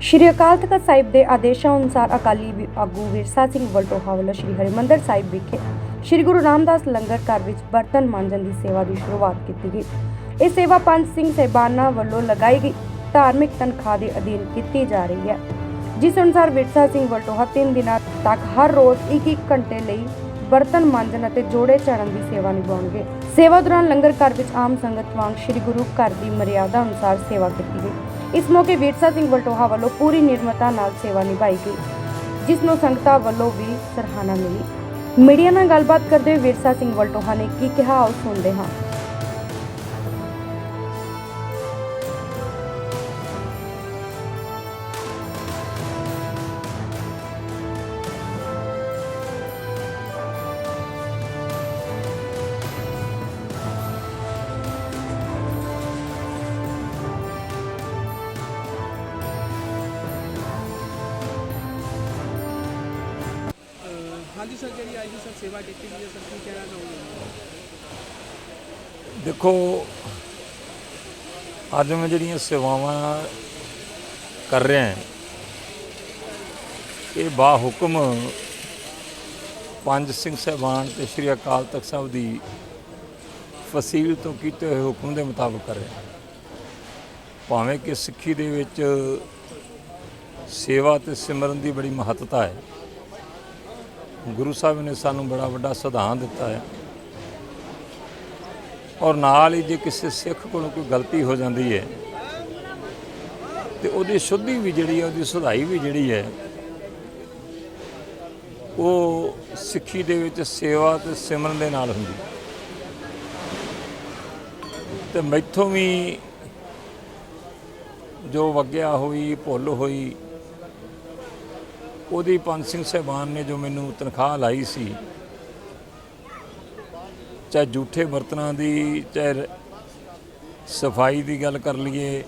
ਸ਼੍ਰੀ ਅਕਾਲ ਤਖਤ ਸਾਹਿਬ ਦੇ ਆਦੇਸ਼ਾਂ ਅਨੁਸਾਰ ਅਕਾਲੀ ਆਗੂ ਵਿਰਸਾ ਸਿੰਘ ਵਲਟੋਹਾ ਵੱਲੋਂ ਸ਼੍ਰੀ ਹਰਿਮੰਦਰ ਸਾਹਿਬ ਵਿਖੇ ਸ਼੍ਰੀ ਗੁਰੂ ਰਾਮਦਾਸ ਲੰਗਰ ਘਰ ਵਿੱਚ ਬਰਤਨ ਮਾਂਜਣ ਦੀ ਸੇਵਾ ਦੀ ਸ਼ੁਰੂਆਤ ਕੀਤੀ ਗਈ। ਇਹ ਸੇਵਾ ਪੰਜ ਸਿੰਘ ਸਹਿਬਾਨਾਂ ਵੱਲੋਂ ਲਗਾਈ ਗਈ। ਧਾਰਮਿਕ ਤਨਖਾਹ ਦੇ ਅਧੀਨ ਕੀਤੀ ਜਾ ਰਹੀ ਹੈ। ਜਿਸ ਅਨੁਸਾਰ ਵਿਰਸਾ ਸਿੰਘ ਵਲਟੋਹਾ 3 ਦਿਨਾਂ ਤੱਕ ਹਰ ਰੋਜ਼ 1-1 ਘੰਟੇ ਲਈ ਬਰਤਨ ਮਾਂਜਣ ਅਤੇ ਜੋੜੇ ਚੜਨ ਦੀ ਸੇਵਾ ਨਿਭਾਉਣਗੇ। ਸੇਵਾ ਦੌਰਾਨ ਲੰਗਰ ਘਰ ਵਿੱਚ ਆਮ ਸੰਗਤ ਵਾਂਗ ਸ੍ਰੀ ਗੁਰੂ ਘਰ ਦੀ ਮਰਿਆਦਾ ਅਨੁਸਾਰ ਸੇਵਾ ਕੀਤੀ ਗਈ। ਇਸ ਮੌਕੇ ਵਿਰਸਾ ਸਿੰਘ ਵਲਟੋਹਾ ਵੱਲੋਂ ਪੂਰੀ ਨਿਰਮਤਾ ਨਾਲ ਸੇਵਾ ਨਿਭਾਈ ਗਈ, ਜਿਸ ਨੂੰ ਸੰਗਤਾਂ ਵੱਲੋਂ ਵੀ ਸਰਾਹਨਾ ਮਿਲੀ। ਮੀਡੀਆ ਨਾਲ ਗੱਲਬਾਤ ਕਰਦੇ ਹੋਏ ਵਿਰਸਾ ਸਿੰਘ ਵਲਟੋਹਾ ਨੇ ਕੀ ਕਿਹਾ ਆਓ ਸੁਣਦੇ ਹਾਂ। ਅਹ ਸਰ, ਜਿਹੜੀ ਅੱਜ ਸਰ ਸੇਵਾ ਕੀਤੀ ਗਈ ਹੈ, ਸਰ ਕੀ ਕਹਿਣਾ ਚਾਹੋਗੇ? ਦੇਖੋ, ਅੱਜ ਮੈਂ ਜਿਹੜੀਆਂ ਸੇਵਾਵਾਂ ਕਰ ਰਿਹਾ ਹਾਂ, ਇਹ ਬਾ ਹੁਕਮ ਪੰਜ ਸਿੰਘ ਸਾਹਿਬਾਨ ਤੇ ਸ੍ਰੀ ਅਕਾਲ ਤਖਤ ਸਾਹਿਬ ਦੀ ਫਸੀਲ ਤੋਂ ਕੀਤੇ ਹੋਏ ਹੁਕਮ ਦੇ ਮੁਤਾਬਕ ਕਰ ਰਿਹਾ ਭਾਵੇਂ ਕਿ ਸਿੱਖੀ ਦੇ ਵਿੱਚ ਸੇਵਾ ਤੇ ਸਿਮਰਨ ਦੀ ਬੜੀ ਮਹੱਤਤਾ ਹੈ ਗੁਰੂ ਸਾਹਿਬ ਨੇ ਸਾਨੂੰ ਬੜਾ ਵੱਡਾ ਸਿਧਾਂਤ ਦਿੱਤਾ ਹੈ। ਔਰ ਨਾਲ ਹੀ ਜੇ ਕਿਸੇ ਸਿੱਖ ਕੋਲੋਂ ਕੋਈ ਗਲਤੀ ਹੋ ਜਾਂਦੀ ਹੈ, ਤੇ ਉਹਦੀ ਸ਼ੁੱਧੀ ਵੀ ਜਿਹੜੀ ਹੈ, ਉਹਦੀ ਸੁਧਾਈ ਵੀ ਜਿਹੜੀ ਹੈ, ਉਹ ਸਿੱਖੀ ਦੇ ਵਿੱਚ ਸੇਵਾ ਤੇ ਸਿਮਰਨ ਦੇ ਨਾਲ ਹੁੰਦੀ ਤੇ ਮੈਥੋਂ ਵੀ ਜੋ ਵਗਿਆ ਹੋਈ, ਭੁੱਲ ਹੋਈ ਉਹਦੀ ਪੰਜ ਸਿੰਘ ਸਾਹਿਬਾਨ ਨੇ ਜੋ ਮੈਨੂੰ ਤਨਖਾਹ ਲਾਈ ਸੀ, ਚਾਹੇ ਝੂਠੇ ਬਰਤਨਾਂ ਦੀ, ਚਾਹੇ ਸਫ਼ਾਈ ਦੀ ਗੱਲ ਕਰ ਲਈਏ,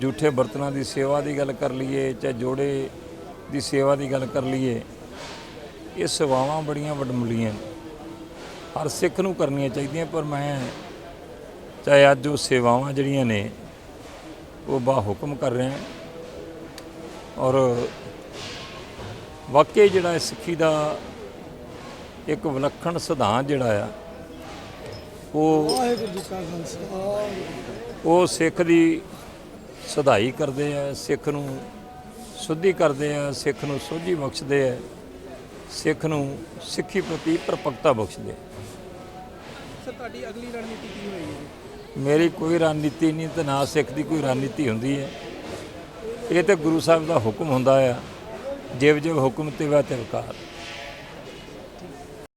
ਝੂਠੇ ਬਰਤਨਾਂ ਦੀ ਸੇਵਾ ਦੀ ਗੱਲ ਕਰ ਲਈਏ, ਚਾਹੇ ਜੋੜੇ ਦੀ ਸੇਵਾ ਦੀ ਗੱਲ ਕਰ ਲਈਏ, ਇਹ ਸੇਵਾਵਾਂ ਬੜੀਆਂ ਵੱਡਮੁੱਲੀਆਂ ਹਰ ਸਿੱਖ ਨੂੰ ਕਰਨੀਆਂ ਚਾਹੀਦੀਆਂ, ਪਰ ਮੈਂ ਚਾਹੇ ਅੱਜ ਉਹ ਸੇਵਾਵਾਂ ਜਿਹੜੀਆਂ ਨੇ, ਉਹ ਬਾ ਹੁਕਮ ਕਰ ਰਿਹਾ। ਔਰ ਵਾਕਈ ਜਿਹੜਾ ਸਿੱਖੀ ਦਾ ਇੱਕ ਵਿਲੱਖਣ ਸਿਧਾਂਤ ਜਿਹੜਾ ਆ ਉਹ ਉਹ ਸਿੱਖ ਦੀ ਸੁਧਾਈ ਕਰਦੇ ਆ ਸਿੱਖ ਨੂੰ ਸੁੱਧੀ ਕਰਦੇ ਆ ਸਿੱਖ ਨੂੰ ਸੋਝੀ ਬਖਸ਼ਦੇ ਆ ਸਿੱਖ ਨੂੰ ਸਿੱਖੀ ਪ੍ਰਤੀ ਪਰਪੱਕਤਾ ਬਖਸ਼ਦੇ ਆ। ਸਰ ਤੁਹਾਡੀ ਅਗਲੀ ਰਣਨੀਤੀ ਕੀ ਹੋਏਗੀ ਮੇਰੀ ਕੋਈ ਰਣਨੀਤੀ ਨਹੀਂ ਤੇ ਨਾ ਸਿੱਖ ਦੀ ਕੋਈ ਰਣਨੀਤੀ ਹੁੰਦੀ ਹੈ। ਇਹ ਤੇ ਗੁਰੂ ਸਾਹਿਬ ਦਾ ਹੁਕਮ ਹੁੰਦਾ ਆ। ਜਿਵ ਜਿਵ ਹੁਕਮ ਤੇ ਵਾ ਤਿਵਕਾਰ